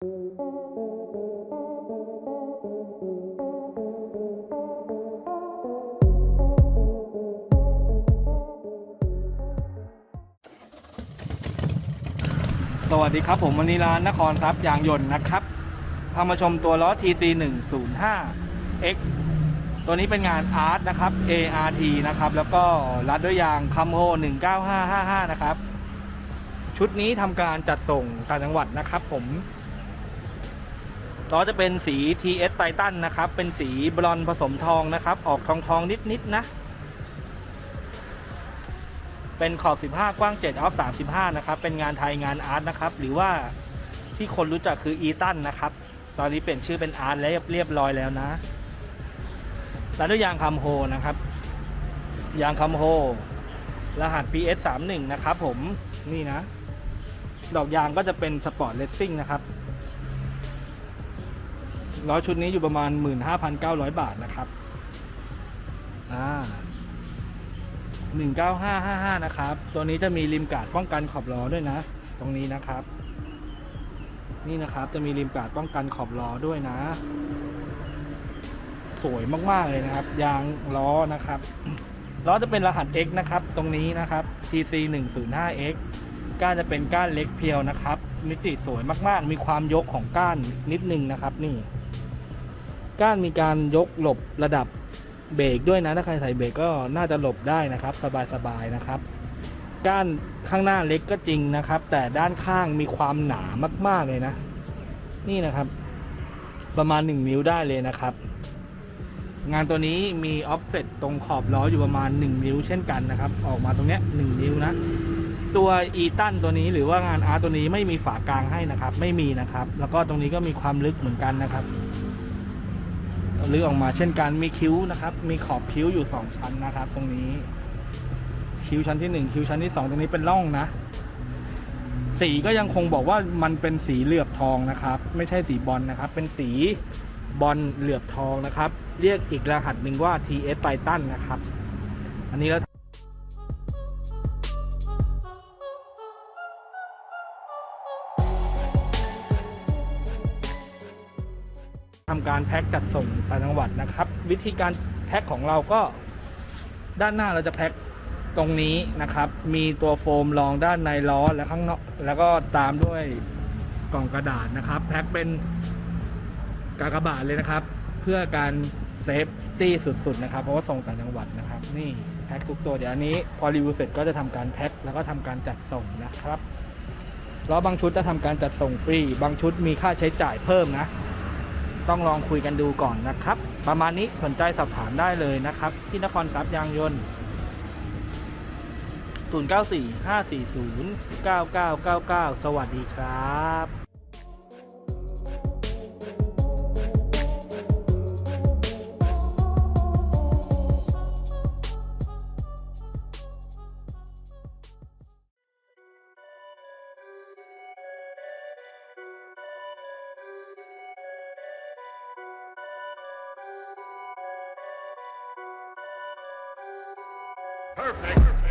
สวัสดีครับผมวันนี้ร้านนครทรัพย์ยางยนต์นะครับพามาชมตัวล้อ TC 1 0 5 X ตัวนี้เป็นงานอาร์ตนะครับ ART นะครับ แล้วก็รัดด้วยยางคัมโฮ19555 นะครับ ชุดนี้ทำการจัดส่งต่างจังหวัดนะครับผม ล้อจะเป็นสี TS Titan นะครับ เป็นสีบรอนผสมทองนะครับ ออกทองทองๆนิดๆนะ เป็นขอบ 15 กว้าง 7 ออฟ 35 นะครับ เป็นงานไทยงานอาร์ตนะครับ หรือว่าที่คนรู้จักคืออีตันนะครับ ตอนนี้เปลี่ยนชื่อเป็นอาร์ตแล้วเรียบร้อยแล้วนะ แล้วด้วยยางคัมโฮนะครับ ยางคัมโฮ รหัส PS 3 1 นะครับผม นี่นะ ดอกยางก็จะเป็นสปอร์ตเลสซิ่งนะครับ ล้อชุดนี้อยู่ประมาณ 15,900 บาทนะครับอ่า19555 นะครับ ตัวนี้จะมีริมกาดป้องกันขอบล้อด้วยนะ ตรงนี้นะครับ นี่นะครับจะมีริมกาดป้องกันขอบล้อด้วยนะ สวยมากๆเลยนะครับ ยางล้อนะครับล้อจะเป็นรหัส X นะครับ ตรงนี้นะครับ TC 105X ก้านจะเป็นก้านเล็กเพียวนะครับ มิติสวยมากๆ มีความยกของก้านนิดนึงนะครับ นี่ ก้านมีการยกหลบระดับเบรกด้วยนะถ้าใครใส่เบรกก็น่าจะหลบได้นะครับ สบายๆนะครับ ก้านข้างหน้าเล็กก็จริงนะครับ แต่ด้านข้างมีความหนามาก ๆเลยนะ นี่นะครับ ประมาณ 1 นิ้วได้เลยนะครับ งานตัวนี้มีออฟเซตตรงขอบล้ออยู่ประมาณ 1 นิ้วเช่นกันนะครับ ออกมาตรงเนี้ย1นิ้วนะตัวอีตันตัวนี้หรือว่างานอาร์ตตัวนี้ไม่มีฝากลางให้นะครับ ไม่มีนะครับ แล้วก็ตรงนี้ก็มีความลึกเหมือนกันนะครับ ลื้ออกมาเช่นกันมีคิ้วนะครับ มีขอบคิ้วอยู่ 2 ชั้นนะครับ ตรงนี้ คิ้วชั้นที่ 1 คิ้วชั้นที่ 2 ตรงนี้เป็นร่องนะ สีก็ยังคงบอกว่ามันเป็นสีเหลือบทองนะครับ ไม่ใช่สีบอลนะครับ เป็นสีบอลเหลือบทองนะครับ เรียกอีกรหัสหนึ่งว่า TS Titan นะครับ อันนี้แล้ว ทำการแพ็คจัดส่งต่างจังหวัดนะครับ วิธีการแพ็คของเราก็ด้านหน้าเราจะแพ็คตรงนี้นะครับ มีตัวโฟมรองด้านในล้อและข้างนอกแล้วก็ตามด้วยกล่องกระดาษนะครับแพ็คเป็นกากบาทเลยนะครับ เพื่อการเซฟตี้สุดๆนะครับ เพราะว่าส่งต่างจังหวัดนะครับ นี่แพ็คทุกตัวเดี๋ยวอันนี้พอรีวิวเสร็จก็จะทำการแพ็คแล้วก็ทำการจัดส่งนะครับแล้วบางชุดจะทำการจัดส่งฟรี บางชุดมีค่าใช้จ่ายเพิ่มนะ ต้องลองคุยกันดูก่อนนะครับ ประมาณนี้สนใจสอบถามได้เลยนะครับ ที่นครทรัพย์ยางยนต์ 0945409999 สวัสดีครับ Perfect. Perfect.